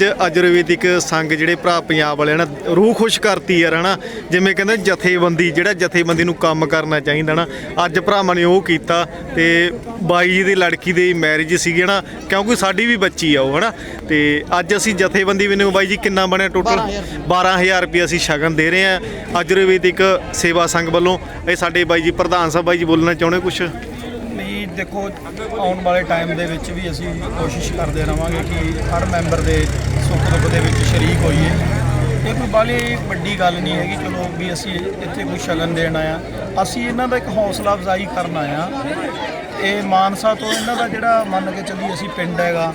ਅੱਜ ਆਯੁਰਵੈਦਿਕ ਸੰਘ ਜਿਹੜੇ ਭਰਾ ਪੰਜਾਬ ਵਾਲੇ ਨਾ ਰੂਹ ਖੁਸ਼ ਕਰਤੀ ਯਾਰ ਹਨਾ? ਜਿਵੇਂ ਕਹਿੰਦੇ ਜਥੇਬੰਦੀ ਜਿਹੜਾ ਜਥੇਬੰਦੀ ਨੂੰ ਕੰਮ ਕਰਨਾ ਚਾਹੀਦਾ ਨਾ ਅੱਜ ਭਰਾਵਾਂ ਨੇ ਉਹ ਕੀਤਾ ਤੇ ਬਾਈ ਜੀ ਦੀ ਲੜਕੀ ਦੀ ਮੈਰਿਜ ਸੀਗੀ ਨਾ ਕਿਉਂਕਿ ਸਾਡੀ ਵੀ ਬੱਚੀ ਆ ਉਹ ਹਨਾ? ਤੇ ਅੱਜ ਅਸੀਂ ਜਥੇਬੰਦੀ ਮੈਨੂੰ ਬਾਈ ਜੀ ਕਿੰਨਾ ਬਣਿਆ ਟੋਟਲ 12000 ਰੁਪਏ। ਅਸੀਂ ਸ਼ਗਨ ਦੇ ਰਹੇ ਹਾਂ। ਆਯੁਰਵੈਦਿਕ ਸੇਵਾ ਸੰਘ ਵੱਲੋਂ ਇਹ ਸਾਡੇ ਬਾਈ ਜੀ ਪ੍ਰਧਾਨ ਸਾਹਿਬ ਬਾਈ ਜੀ ਬੋਲਣਾ ਚਾਹੁੰਦੇ ਕੁਝ ਦੇਖੋ ਆਉਣ ਵਾਲੇ ਟਾਈਮ ਦੇ ਵਿੱਚ ਵੀ ਅਸੀਂ ਕੋਸ਼ਿਸ਼ ਕਰਦੇ ਰਵਾਂਗੇ ਕਿ ਹਰ ਮੈਂਬਰ ਦੇ ਸੁੱਖ ਦੁੱਖ ਦੇ ਵਿੱਚ ਸ਼ਰੀਕ ਹੋਈਏ। ਇਹ ਕੋਈ ਬਾਲੀ ਵੱਡੀ ਗੱਲ ਨਹੀਂ ਹੈਗੀ ਚਲੋ ਵੀ ਅਸੀਂ ਇੱਥੇ ਕੋਈ ਸ਼ਗਨ ਦੇਣ ਆਇਆ। ਅਸੀਂ ਇਹਨਾਂ ਦਾ ਇੱਕ ਹੌਸਲਾ ਅਫਜ਼ਾਈ ਕਰਨ ਆਇਆ। ਇਹ ਮਾਨਸਾ ਤੋਂ ਇਹਨਾਂ ਦਾ ਜਿਹੜਾ ਮੰਨ ਕੇ ਚੱਲੀ ਅਸੀਂ ਪਿੰਡ ਹੈਗਾ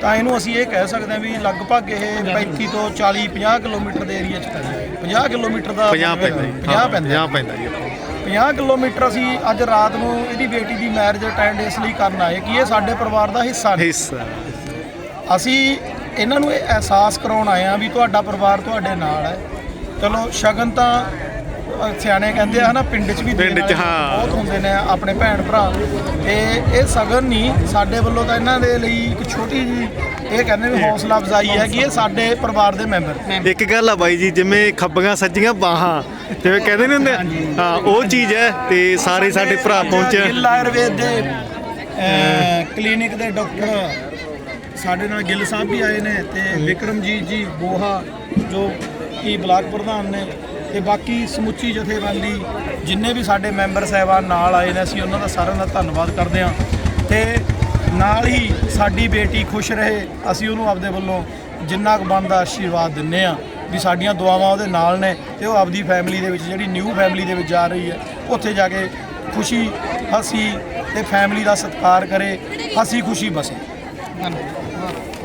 ਤਾਂ ਇਹਨੂੰ ਅਸੀਂ ਇਹ ਕਹਿ ਸਕਦੇ ਹਾਂ ਵੀ ਲਗਭਗ ਇਹ 35 ਤੋਂ 40 50 ਕਿਲੋਮੀਟਰ ਦੇ ਏਰੀਆ 'ਚ ਪੈਂਦਾ ਹੈ। 50 ਕਿਲੋਮੀਟਰ ਦਾ 50 ਪੈਂਦਾ ਜੀ 50 ਪੈਂਦਾ 50 ਪੈਂਦਾ ਜੀ। 50 ਕਿਲੋਮੀਟਰ ਅਸੀਂ ਅੱਜ ਰਾਤ ਨੂੰ ਇਹਦੀ ਬੇਟੀ ਦੀ ਮੈਰਿਜ ਅਟੈਂਡ ਇਸ ਲਈ ਕਰਨ ਆਏ ਕਿ ਇਹ ਸਾਡੇ ਪਰਿਵਾਰ ਦਾ ਹਿੱਸਾ ਨੇ। ਹਿੱਸਾ। ਅਸੀਂ ਇਹਨਾਂ ਨੂੰ ਇਹ ਅਹਿਸਾਸ ਕਰਾਉਣ ਆਏ ਆ ਵੀ ਤੁਹਾਡਾ ਪਰਿਵਾਰ ਤੁਹਾਡੇ ਨਾਲ ਹੈ। ਚਲੋ ਸ਼ਗਨ ਤਾਂ ਅ, ਸਿਆਣੇ ਕਹਿੰਦੇ ਆ ਨਾ ਪਿੰਡ 'ਚ ਵੀ ਦੇਣ ਪਿੰਡ 'ਚ, ਵਾਲੇ ਹਾਂ। ਬਹੁਤ ਹੁੰਦੇ ਨੇ ਆਪਣੇ ਭੈਣ ਭਰਾ। ਤੇ ਇਹ ਸ਼ਗਨ ਨਹੀਂ ਸਾਡੇ ਵੱਲੋਂ ਤਾਂ ਇਹਨਾਂ ਦੇ ਲਈ ਇੱਕ ਛੋਟੀ ਜੀ ਇਹ ਕਹਿੰਦੇ ਵੀ ਹੌਸਲਾ ਅਫਜ਼ਾਈ ਹੈ ਕਿ ਇਹ ਸਾਡੇ ਪਰਿਵਾਰ ਦੇ ਮੈਂਬਰ। ਇੱਕ ਗੱਲ ਆ ਬਾਈ ਜੀ ਜਿਵੇਂ ਖੱਬੀਆਂ ਸੱਜੀਆਂ ਬਾਹਾਂ ਜਿਵੇਂ ਕਹਿੰਦੇ ਨਹੀਂ ਹੁੰਦੇ? ਹਾਂ ਉਹ ਚੀਜ਼ ਹੈ ਤੇ ਸਾਰੇ ਸਾਡੇ ਭਰਾ ਪਹੁੰਚੇ ਗਿੱਲ ਆਯੁਰਵੇਦ ਦੇ ਕਲੀਨਿਕ ਦੇ ਡਾਕਟਰ ਸਾਡੇ ਨਾਲ ਗਿੱਲ ਸਾਹਿਬ ਵੀ ਆਏ ਨੇ ਤੇ ਵਿਕਰਮਜੀਤ ਜੀ ਬੋਹਾ ਜੋ ਕੀ ਬਲਾਕ ਪ੍ਰਧਾਨ ਨੇ ਤੇ ਬਾਕੀ ਸਮੁੱਚੀ ਜਥੇਬੰਦੀ ਜਿੰਨੇ ਵੀ ਸਾਡੇ ਮੈਂਬਰ ਸਾਹਿਬਾਨ ਨਾਲ ਆਏ ਨੇ, ਅਸੀਂ ਉਹਨਾਂ ਦਾ ਸਾਰਿਆਂ ਦਾ ਧੰਨਵਾਦ ਕਰਦੇ ਹਾਂ। ਤੇ ਨਾਲ ਹੀ ਸਾਡੀ ਬੇਟੀ ਖੁਸ਼ ਰਹੇ, ਅਸੀਂ ਉਹਨੂੰ ਆਪਦੇ ਵੱਲੋਂ ਜਿੰਨਾ ਕੁ ਬਣਦਾ ਆਸ਼ੀਰਵਾਦ ਦਿੰਨੇ ਆ ਵੀ ਸਾਡੀਆਂ ਦੁਆਵਾਂ ਉਹਦੇ ਨਾਲ ਨੇ ਤੇ ਉਹ ਆਪਦੀ ਫੈਮਿਲੀ ਦੇ ਵਿੱਚ, ਜਿਹੜੀ ਨਿਊ ਫੈਮਿਲੀ ਦੇ ਵਿੱਚ ਜਾ ਰਹੀ ਹੈ, ਉੱਥੇ ਜਾ ਕੇ ਖੁਸ਼ੀ, ਹਸੀ ਤੇ ਫੈਮਿਲੀ ਦਾ ਸਤਿਕਾਰ ਕਰੇ, ਹਸੀ ਖੁਸ਼ੀ ਬਸੇ। ਧੰਨਵਾਦ।